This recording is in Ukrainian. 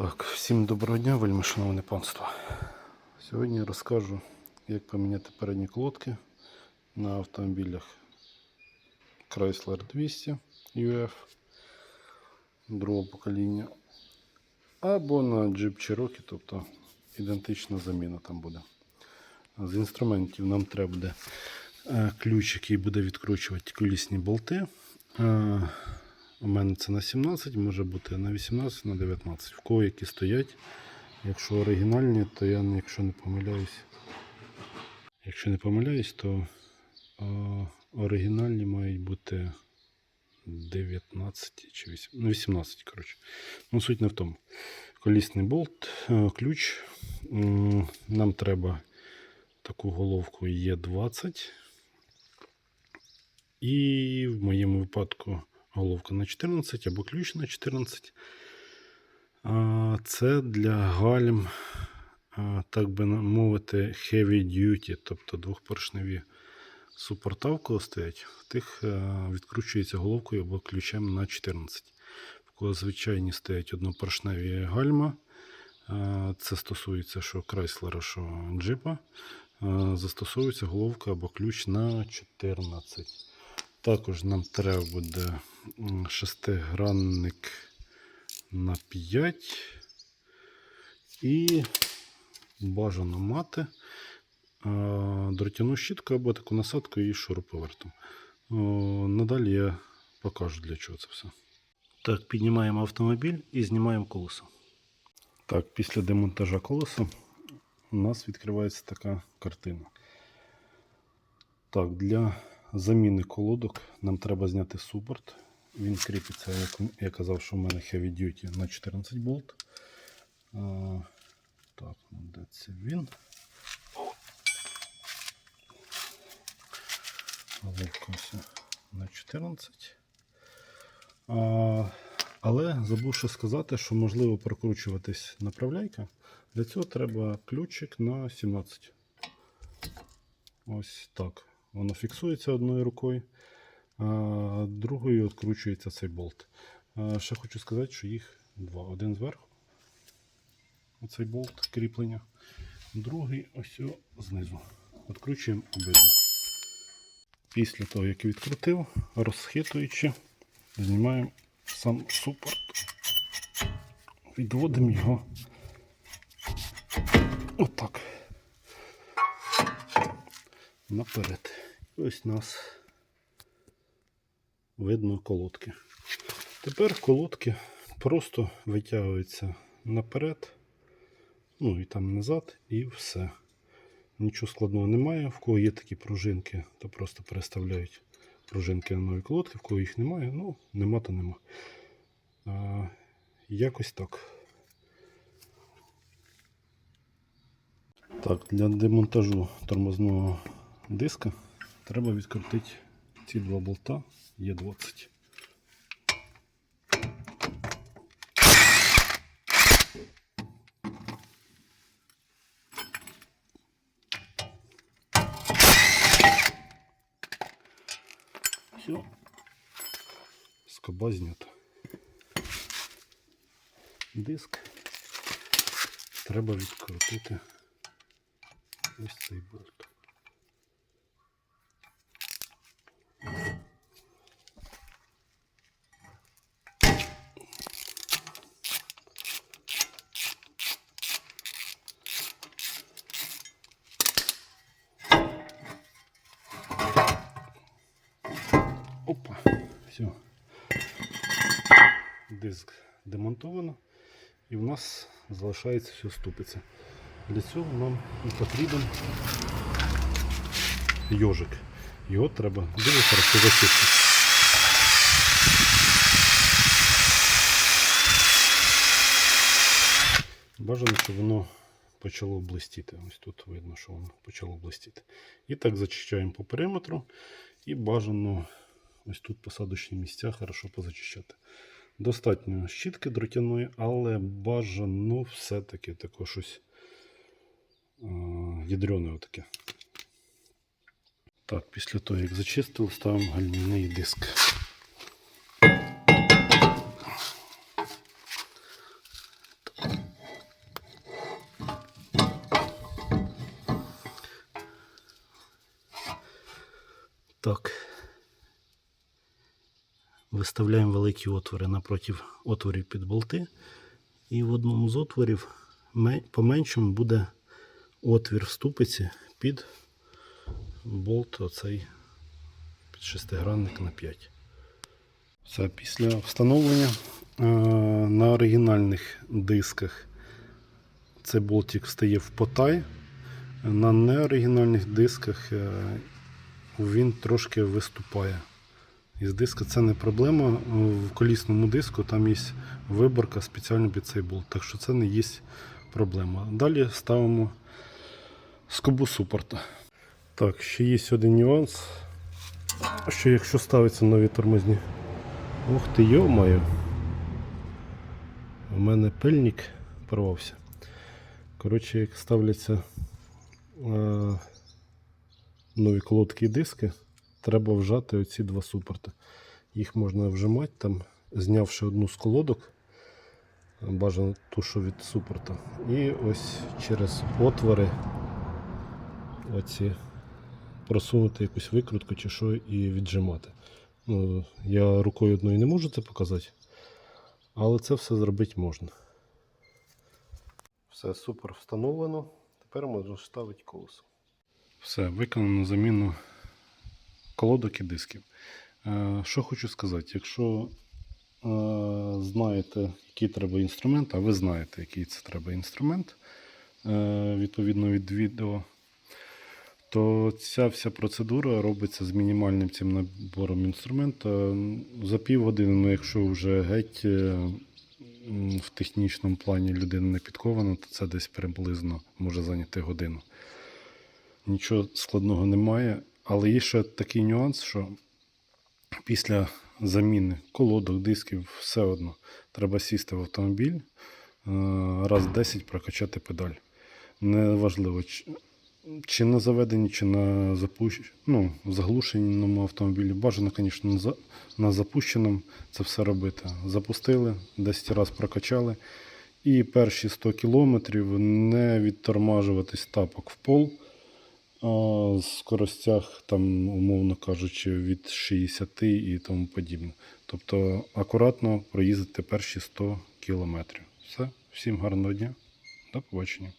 Так, всім доброго дня, вельми шановне панство. Сьогодні я розкажу, як поміняти передні колодки на автомобілях Chrysler 200 UF другого покоління або на Jeep Cherokee, тобто ідентична заміна там буде. З інструментів нам треба буде е, ключ, який буде відкручувати колісні болти. У мене це на 17, може бути на 18, на 19. В кого які стоять. Якщо оригінальні, то я, якщо не помиляюсь, якщо не помиляюсь, то е, оригінальні мають бути 19 чи 8, ну, 18, коротше. Ну, суть не в тому. Колісний болт, е, ключ. Нам треба таку головку Е20. І в моєму випадку головка на 14 або ключ на 14. Це для гальм, так би мовити, heavy duty, тобто двохпоршневі супорта, в стоять, в тих е, відкручується головкою або ключем на 14. В кого звичайні стоять однопоршневі гальма. Це стосується що Крайслера, що джипа. Застосовується головка або ключ на 14. Також нам треба буде шестигранник на 5 і бажано мати дротяну щітку або таку насадку і шуруповертом. Надалі я покажу для чого це все. Так, піднімаємо автомобіль і знімаємо колесо. Так, після демонтажа колеса у нас відкривається така картина. Так, для заміни колодок нам треба зняти супорт. Він кріпиться, як я казав, що в мене Heavy Duty на 14 болт. Так, де це він? Головка на 14. А, але забув ще сказати, що можливо прокручуватись направляйка. Для цього треба ключик на 17. Ось так. Воно фіксується одною рукою, а другою відкручується цей болт. Ще хочу сказати, що їх два. Один зверху. Оцей болт кріплення. Другий ось знизу. Відкручуємо обидва. Після того, як відкрутив, розхитуючи, знімаємо сам супорт. Відводимо його отак. Наперед. Ось нас видно колодки. Тепер колодки просто витягуються наперед, ну і там назад, і все. Нічого складного немає. В кого є такі пружинки, то просто переставляють пружинки на нові колодки, в кого їх немає, ну, нема, то нема. А, якось так. Так, для демонтажу тормозного диска треба відкрутити ці два болта Е20. Все. Скоба знята. Диск. Треба відкрутити ось цей болт. Опа, все. Диск демонтовано. І в нас залишається все ступиться. Для цього нам і потрібен йожик. Його треба дуже хорошо зачистити. Бажано, щоб воно почало блистіти. Ось тут видно, що воно почало блистіти. І так зачищаємо по периметру. І бажано Ось тут посадочні місця хорошо позачищати. Достатньо щітки дротяної, але бажано все-таки таке щось відрьоне е, отаке. Так, після того, як зачистив, ставимо гальмівний диск. Так. Виставляємо великі отвори напроти отворів під болти. І в одному з отворів ме- поменшому буде отвір в ступиці під болт оцей під шестигранник на 5. Все, після встановлення е, на оригінальних дисках цей болтик стає в потай. На неоригінальних дисках е, він трошки виступає. Із диска це не проблема. В колісному диску там є виборка спеціально під цей болт, так що це не є проблема. Далі ставимо скобу супорта. Так, ще є один нюанс, що якщо ставиться нові тормозні. Ух ти, йо-моє. У мене пильник порвався. Коротше, як ставляться е, нові колодки і диски, треба вжати оці два супорти. Їх можна вжимати, там, знявши одну з колодок, бажано ту, що від супорта. І ось через отвори оці просунути якусь викрутку чи що і віджимати. Ну, я рукою одною не можу це показати, але це все зробити можна. Все супер встановлено. Тепер можна ставити колесо. Все, виконано заміну колодок і дисків. Е, Що хочу сказати, якщо е, знаєте, який треба інструмент, а ви знаєте, який це треба інструмент, е, відповідно від відео, то ця вся процедура робиться з мінімальним цим набором інструменту. За півгодини, ну, якщо вже геть в технічному плані людина не підкована, то це десь приблизно може зайняти годину. Нічого складного немає, але є ще такий нюанс, що після заміни колодок, дисків, все одно треба сісти в автомобіль, е, раз 10 прокачати педаль. Неважливо, чи, на заведенні, чи на запущ... ну, заглушеному автомобілі. Бажано, звісно, на запущеному це все робити. Запустили, 10 разів прокачали. І перші 100 кілометрів не відтормажуватись тапок в пол. В скоростях, там, умовно кажучи, від 60 і тому подібне. Тобто акуратно проїздити перші 100 кілометрів. Все, всім гарного дня, до побачення.